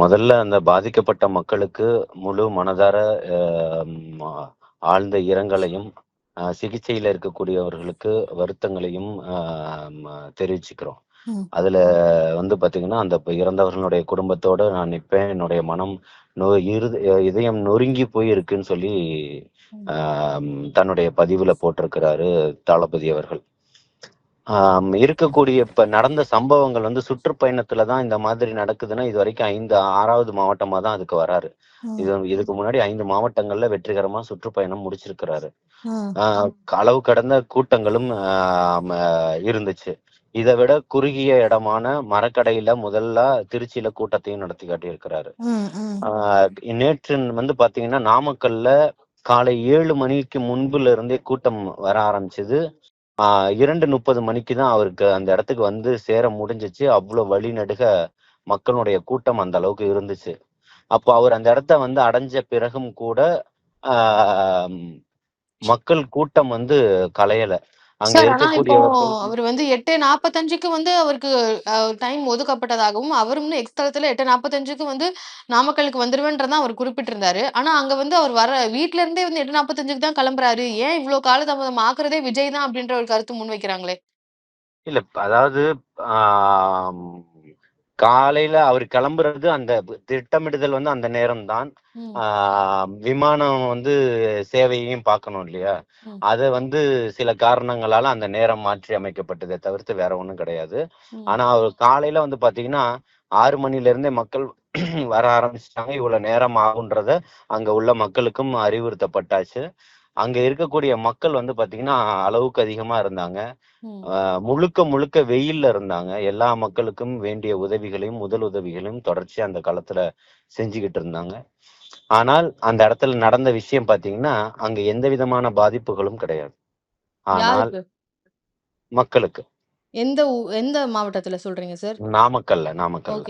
முதல்ல அந்த பாதிக்கப்பட்ட மக்களுக்கு முழு மனதார ஆழ்ந்த இரங்கலையும் சிகிச்சையில இருக்கக்கூடியவர்களுக்கு வருத்தங்களையும் தெரிவிச்சுக்கிறோம். அதுல வந்து பாத்தீங்கன்னா அந்த இறந்தவர்களுடைய குடும்பத்தோட நான் நிற்பேன் என்னுடைய மனம் நோ இதயம் நொறுங்கி போய் இருக்குன்னு சொல்லி தன்னுடைய பதிவுல போட்டிருக்கிறாரு தளபதி அவர்கள். இருக்கக்கூடிய இப்ப நடந்த சம்பவங்கள் வந்து சுற்றுப்பயணத்துல தான் இந்த மாதிரி நடக்குதுன்னா இது வரைக்கும் ஐந்து ஆறாவது மாவட்டமா தான் அதுக்கு வராரு. இது இதுக்கு முன்னாடி ஐந்து மாவட்டங்கள்ல வெற்றிகரமா சுற்றுப்பயணம் முடிச்சிருக்கிறாரு. அளவு கடந்த கூட்டங்களும் இருந்துச்சு. இதை விட குறுகிய இடமான மரக்கடையில முதல்ல திருச்சியில கூட்டத்தையும் நடத்தி காட்டியிருக்கிறாரு. நேற்று வந்து பாத்தீங்கன்னா நாமக்கல்ல காலை ஏழு மணிக்கு முன்புல இருந்தே கூட்டம் வர ஆரம்பிச்சது. இரண்டு முப்பது மணிக்கு தான் அவருக்கு அந்த இடத்துக்கு வந்து சேர முடிஞ்சிச்சு. அவ்வளவு வழி நடுக மக்களுடைய கூட்டம் அந்த அளவுக்கு இருந்துச்சு. அப்போ அவர் அந்த இடத்த வந்து அடைஞ்ச பிறகும் கூட ஆஹ் மக்கள் கூட்டம் வந்து கலையல. அங்க இருக்கக்கூடிய அவர் வந்து எட்டு நாற்பத்தஞ்சுக்கு வந்து அவருக்கு டைம் ஒதுக்கப்பட்டதாகவும் அவரும் எக்ஸ் தளத்துல எட்டு நாற்பத்தஞ்சுக்கு வந்து நாமக்கலுக்கு வந்துருவேன்றதான் அவர் குறிப்பிட்டிருந்தாரு. ஆனா அங்க வந்து அவர் வர வீட்ல இருந்தே வந்து எட்டு நாற்பத்தஞ்சுக்கு தான் கிளம்புறாரு. ஏன் இவ்வளவு காலதாமதம் ஆக்குறதே விஜய் தான் அப்படின்ற ஒரு கருத்து முன் வைக்கிறாங்களே இல்ல அதாவது காலையில அவர் கிளம்புறது அந்த திட்டமிடுதல் வந்து அந்த நேரம் தான் விமானம் வந்து சேவையையும் பார்க்கணும் இல்லையா? அது வந்து சில காரணங்களால அந்த நேரம் மாற்றி அமைக்கப்பட்டதை தவிர்த்து வேற ஒண்ணும் கிடையாது. ஆனா அவர் காலையில வந்து பாத்தீங்கன்னா ஆறு மணில இருந்தே மக்கள் வர ஆரம்பிச்சிட்டாங்க. இவ்வளவு நேரம் ஆகுன்றத அங்க உள்ள மக்களுக்கும் அறிவுறுத்தப்பட்டாச்சு. அங்க இருக்கக்கூடிய மக்கள் வந்து பாத்தீங்கன்னா அளவுக்கு அதிகமா இருந்தாங்க. முழுக்க முழுக்க வெயில்ல இருந்தாங்க. எல்லா மக்களுக்கும் வேண்டிய உதவிகளையும் முதல் உதவிகளையும் தொடர்ச்சி அந்த காலத்துல செஞ்சுக்கிட்டு இருந்தாங்க. ஆனால் அந்த இடத்துல நடந்த விஷயம் பாத்தீங்கன்னா அங்க எந்த விதமான பாதிப்புகளும் கிடையாது. ஆனால் மக்களுக்கு. எந்த எந்த மாவட்டத்துல சொல்றீங்க சார்? நாமக்கல்ல நாமக்கல்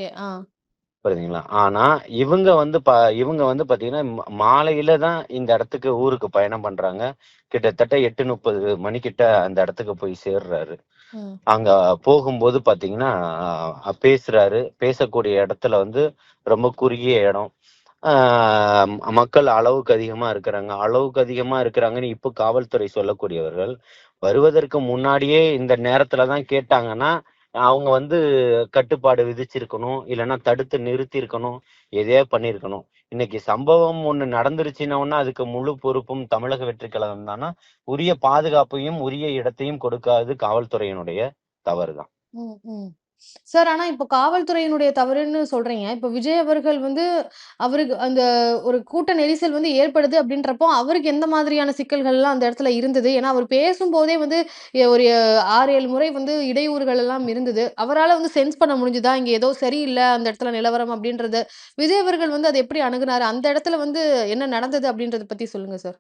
புரியுதுங்களா ஆனா இவங்க வந்து ப இவங்க வந்து பாத்தீங்கன்னா மாலையில தான் இந்த இடத்துக்கு ஊருக்கு பயணம் பண்றாங்க. கிட்டத்தட்ட எட்டு முப்பது மணிக்கிட்ட அந்த இடத்துக்கு போய் சேர்றாரு. அங்க போகும்போது பாத்தீங்கன்னா பேசுறாரு. பேசக்கூடிய இடத்துல வந்து ரொம்ப குறுகிய இடம். மக்கள் அளவுக்கு அதிகமா இருக்கிறாங்க. அளவுக்கு அதிகமா இருக்கிறாங்கன்னு இப்ப காவல்துறை சொல்லக்கூடியவர்கள் வருவதற்கு முன்னாடியே இந்த நேரத்துலதான் கேட்டாங்கன்னா அவங்க வந்து கட்டுப்பாடு விதிச்சிருக்கணும். இல்லைன்னா தடுத்து நிறுத்தி இருக்கணும் எதையோ பண்ணிருக்கணும் இன்னைக்கு சம்பவம் ஒண்ணு நடந்துருச்சுனோன்னா அதுக்கு முழு பொறுப்பும் தமிழக வெற்றி கழகம் தானா? உரிய பாதுகாப்பையும் உரிய இடத்தையும் கொடுக்காது காவல்துறையினுடைய தவறுதான். சார் ஆனா இப்ப காவல்துறையினுடைய தவறுன்னு சொல்றீங்க. இப்ப விஜய் அவர்கள் வந்து அவருக்கு அந்த ஒரு கூட்ட நெரிசல் வந்து ஏற்படுது அப்படின்றப்போ அவருக்கு எந்த மாதிரியான சிக்கல்கள்லாம் அந்த இடத்துல இருந்தது? ஏன்னா அவர் பேசும்போதே வந்து ஒரு ஆறு ஏழு முறை வந்து இடையூறுகள் எல்லாம் இருந்தது. அவரால் வந்து சென்ஸ் பண்ண முடிஞ்சுதா? இங்க ஏதோ சரியில்லை அந்த இடத்துல நிலவரம் அப்படின்றது. விஜய் அவர்கள் வந்து அதை எப்படி அணுகுனாரு? அந்த இடத்துல வந்து என்ன நடந்தது அப்படின்றத பத்தி சொல்லுங்க சார்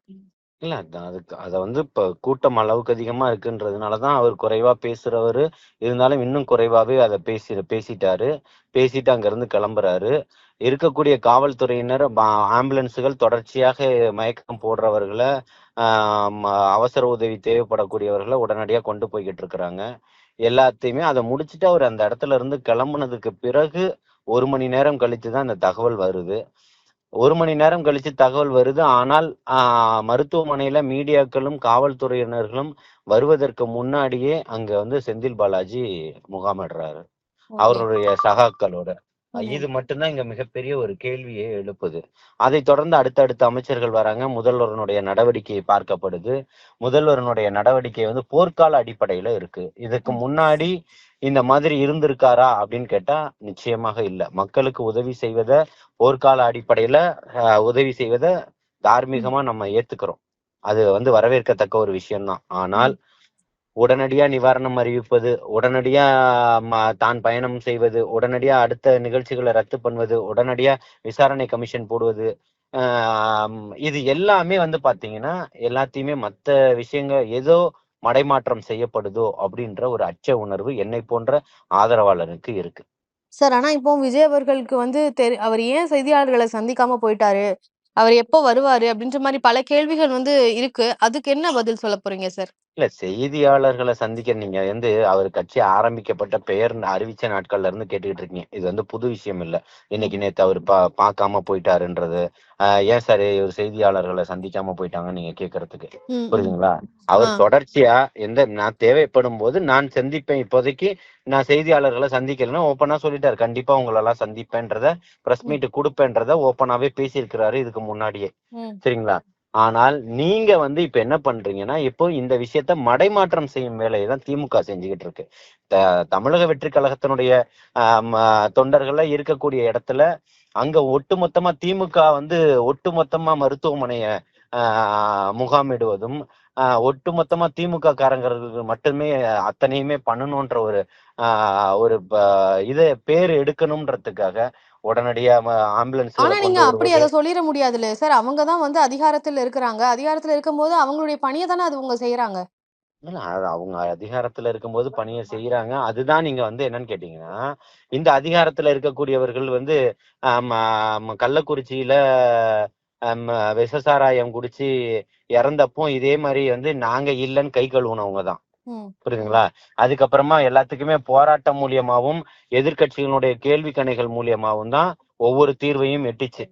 இல்ல அதான் அதுக்கு அத வந்து இப்ப கூட்டம் அளவுக்கு அதிகமா இருக்குன்றதுனாலதான் அவர் குறைவா பேசுறவரு. இருந்தாலும் இன்னும் குறைவாவே அதை பேசி பேசிட்டாரு. பேசிட்டு அங்க இருந்து கிளம்புறாரு. இருக்கக்கூடிய காவல்துறையினர் ஆம்புலன்ஸுகள் தொடர்ச்சியாக மயக்கம் போடுறவர்களை அவசர உதவி தேவைப்படக்கூடியவர்களை உடனடியா கொண்டு போய்கிட்டு இருக்கிறாங்க. எல்லாத்தையுமே அதை முடிச்சுட்டு அவர் அந்த இடத்துல இருந்து கிளம்புனதுக்கு பிறகு ஒரு மணி நேரம் கழிச்சு தான் இந்த தகவல் வருது. ஒரு மணி நேரம் கழிச்சு தகவல் வருது. ஆனால் மருத்துவமனையில மீடியாக்களும் காவல்துறையினர்களும் வருவதற்கு முன்னாடியே அங்க வந்து செந்தில் பாலாஜி முகாமிடுறாரு. அவருடைய சகாக்களோட. இது மட்டும்தான் இங்க மிகப்பெரிய ஒரு கேள்வியை எழுப்புது. அதை தொடர்ந்து அடுத்தடுத்த அமைச்சர்கள் வராங்க. முதல்வரனுடைய நடவடிக்கை பார்க்கப்படுது. முதல்வரனுடைய நடவடிக்கை வந்து போர்க்கால அடிப்படையில இருக்கு. இதுக்கு முன்னாடி இந்த மாதிரி இருந்திருக்காரா அப்படின்னு கேட்டா நிச்சயமாக இல்ல. மக்களுக்கு உதவி செய்வத போர்க்கால அடிப்படையில உதவி செய்வத தார்மீகமா நம்ம ஏத்துக்கிறோம். அது வந்து வரவேற்கத்தக்க ஒரு விஷயம்தான். ஆனால் உடனடியா நிவாரணம் அறிவிப்பது உடனடியா தான் பயணம் செய்வது உடனடியா அடுத்த நிகழ்ச்சிகளை ரத்து பண்ணுவது உடனடியா விசாரணை கமிஷன் போடுவது இது எல்லாமே வந்து பாத்தீங்கன்னா எல்லாத்தையுமே மற்ற விஷயங்கள் ஏதோ மடைமாற்றம் செய்யப்படுதோ அப்படின்ற ஒரு அச்ச உணர்வு என்னை போன்ற ஆதரவாளருக்கு இருக்கு. சார் ஆனா இப்போ விஜய் அவர்களுக்கு வந்து தெரி அவர் ஏன் செய்தியாளர்களை சந்திக்காம போயிட்டாரு? அவர் எப்போ வருவாரு? அப்படின்ற மாதிரி பல கேள்விகள் வந்து இருக்கு. அதுக்கு என்ன பதில் சொல்ல போறீங்க சார்? இல்ல செய்தியாளர்களை சந்திக்க நீங்க வந்து அவர் கட்சி ஆரம்பிக்கப்பட்ட பெயர் அறிவிச்ச நாட்கள்ல இருந்து கேட்டுக்கிட்டு இருக்கீங்க. இது வந்து புது விஷயம் இல்ல. இன்னைக்கு நேத்து அவர் பா பார்க்காம போயிட்டாருன்றது. ஏன் சார் இவர் செய்தியாளர்களை சந்திக்காம போயிட்டாங்கன்னு நீங்க கேக்குறதுக்கு. புரியுதுங்களா. அவர் தொடர்ச்சியா எந்த நான் தேவைப்படும் போது நான் சந்திப்பேன். இப்போதைக்கு நான் செய்தியாளர்களை சந்திக்கலைன்னா ஓப்பனா சொல்லிட்டாரு. கண்டிப்பா உங்களை எல்லாம் சந்திப்பேன்றத பிரஸ் மீட் கொடுப்பேன்றத ஓப்பனாவே பேசியிருக்கிறாரு இதுக்கு முன்னாடியே. சரிங்களா? ஆனால் நீங்க வந்து இப்ப என்ன பண்றீங்கன்னா இப்போ இந்த விஷயத்த மடைமாற்றம் செய்யும் வேலையை தான் திமுக செஞ்சுக்கிட்டு இருக்கு. தமிழக வெற்றி கழகத்தினுடைய ஆம், தொண்டர்கள்ல இருக்கக்கூடிய இடத்துல அங்க ஒட்டுமொத்தமா திமுக வந்து ஒட்டுமொத்தமா மருத்துவமனைய ஆஹ், முகாமிடுவதும் ஆஹ், ஒட்டுமொத்தமா திமுக காரங்களுக்கு மட்டுமே அத்தனையுமே பண்ணணும்ன்ற ஒரு ஒரு இத பேர் எடுக்கணும்ன்றதுக்காக உடனடியா ஆனா ஆம்புலன்ஸ்களை நீங்க அப்படி அதை சொல்லிட முடியாதுல்ல சார். அவங்க தான் வந்து அதிகாரத்துல இருக்கிறாங்க. அதிகாரத்துல இருக்கும்போது அவங்களுடைய பணியை தானே அது அவங்க செய்யறாங்க இல்ல, அவங்க அதிகாரத்துல இருக்கும்போது பணியை செய்யறாங்க அதுதான் நீங்க வந்து என்னன்னு கேட்டீங்கன்னா இந்த அதிகாரத்துல இருக்கக்கூடியவர்கள் வந்து கள்ளக்குறிச்சியில விஷசாராயம் குடிச்சு இறந்தப்போ இதே மாதிரி வந்து நாங்க இல்லைன்னு கை கழுவுனவங்க தான். புரியுதுங்களா? அதுக்கப்புறமா எல்லாத்துக்குமே போராட்டம் மூலியமாவும் எதிர்க்கட்சிகளுடைய கேள்வி கணைகள் மூலியமாவும் தான் ஒவ்வொரு தீர்வையும் எட்டுச்சு.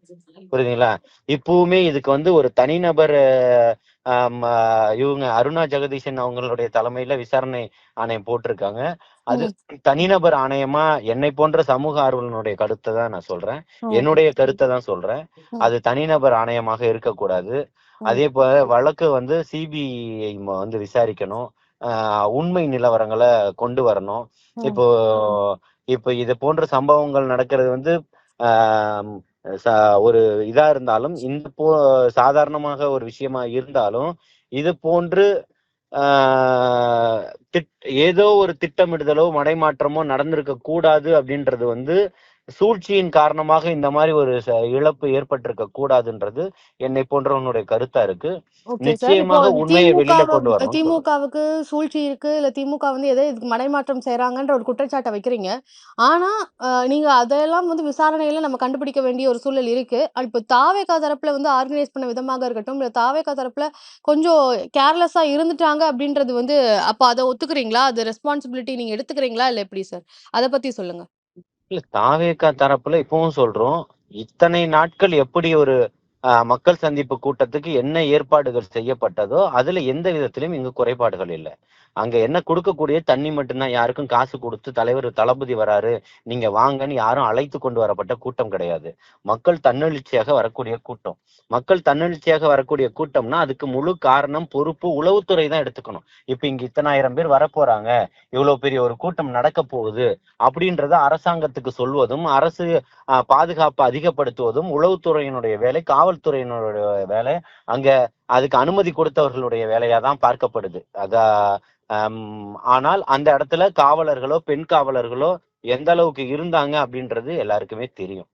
புரியுதுங்களா? இப்பவுமே இதுக்கு வந்து ஒரு தனிநபர் இவங்க அருணா ஜெகதீசன் அவங்களுடைய தலைமையில விசாரணை ஆணையம் போட்டிருக்காங்க. அது தனிநபர் ஆணையமா என்னை போன்ற சமூக ஆர்வலனுடைய கருத்தை தான் நான் சொல்றேன். என்னுடைய கருத்தை தான் சொல்றேன். அது தனிநபர் ஆணையமாக இருக்கக்கூடாது. அதே போல வழக்கு வந்து சிபிஐ வந்து விசாரிக்கணும். ஆஹ் உண்மை நிலவரங்களை கொண்டு வரணும். இப்போ இப்போ இது போன்ற சம்பவங்கள் நடக்கிறது வந்து ஒரு இதா இருந்தாலும் இந்த போ சாதாரணமாக ஒரு விஷயமா இருந்தாலும் இது போன்று ஏதோ ஒரு திட்டமிடுதலோ மடைமாற்றமோ நடந்திருக்க கூடாது அப்படின்றது வந்து சூழ்ச்சியின் காரணமாக இந்த மாதிரி ஒரு இழப்பு ஏற்பட்டிருக்க கூடாதுன்றது என்னை போன்றவனுடைய கருத்தா இருக்கு. நிச்சயமாக உண்மையை வெளியில கொண்டு சொல்றேன் திமுகவுக்கு சூழ்ச்சி இருக்கு இல்ல திமுக வந்து எதோ இதுக்கு மடைமாற்றம் செய்றாங்கன்ற ஒரு குற்றச்சாட்டை வைக்கிறீங்க. ஆனா நீங்க அதெல்லாம் வந்து விசாரணையில நம்ம கண்டுபிடிக்க வேண்டிய ஒரு சூழல் இருக்கு. இப்போ தாவேகா தரப்புல வந்து ஆர்கனைஸ் பண்ண விதமாக இருக்கட்டும் இல்ல தாவேகா தரப்புல கொஞ்சம் கேர்லெஸ்ஸா இருந்துட்டாங்க அப்படின்றது வந்து அப்ப அதை ஒத்துக்கிறீங்களா? அது ரெஸ்பான்சிபிலிட்டி நீங்க எடுத்துக்கிறீங்களா? இல்ல எப்படி சார்? அதை பத்தி சொல்லுங்க. இல்ல தாவேக்கா தரப்புல இப்பவும் சொல்றோம் இத்தனை நாட்கள் எப்படி ஒரு மக்கள் சந்திப்பு கூட்டத்துக்கு என்ன ஏற்பாடுகள் செய்யப்பட்டதோ அதுல எந்த விதத்திலும் இங்கு குறைபாடுகள் இல்லை. அங்க என்ன கொடுக்கக்கூடிய தண்ணி மட்டும்தான் யாருக்கும் காசு கொடுத்து தலைவர் தளபதி வராரு நீங்க வாங்கன்னு யாரும் அழைத்து கொண்டு வரப்பட்ட கூட்டம் கிடையாது. மக்கள் தன்னெழுச்சியாக வரக்கூடிய கூட்டம். மக்கள் தன்னெழுச்சியாக வரக்கூடிய கூட்டம்னா அதுக்கு முழு காரணம் பொறுப்பு உளவுத்துறை தான் எடுத்துக்கணும். இப்ப இங்க இத்தனாயிரம் பேர் வரப்போறாங்க இவ்வளவு பெரிய ஒரு கூட்டம் நடக்க போகுது அப்படின்றத அரசாங்கத்துக்கு சொல்வதும் அரசு ஆஹ், பாதுகாப்பு அதிகப்படுத்துவதும் உளவுத்துறையினுடைய வேலை காவல் காவல்துறையினருடைய வேலை. அங்க அதுக்கு அனுமதி கொடுத்தவர்களுடைய வேலையா தான் பார்க்கப்படுது. அத ஆனால் அந்த இடத்துல காவலர்களோ பெண் காவலர்களோ எந்த அளவுக்கு இருந்தாங்க அப்படின்றது எல்லாருக்குமே தெரியும்.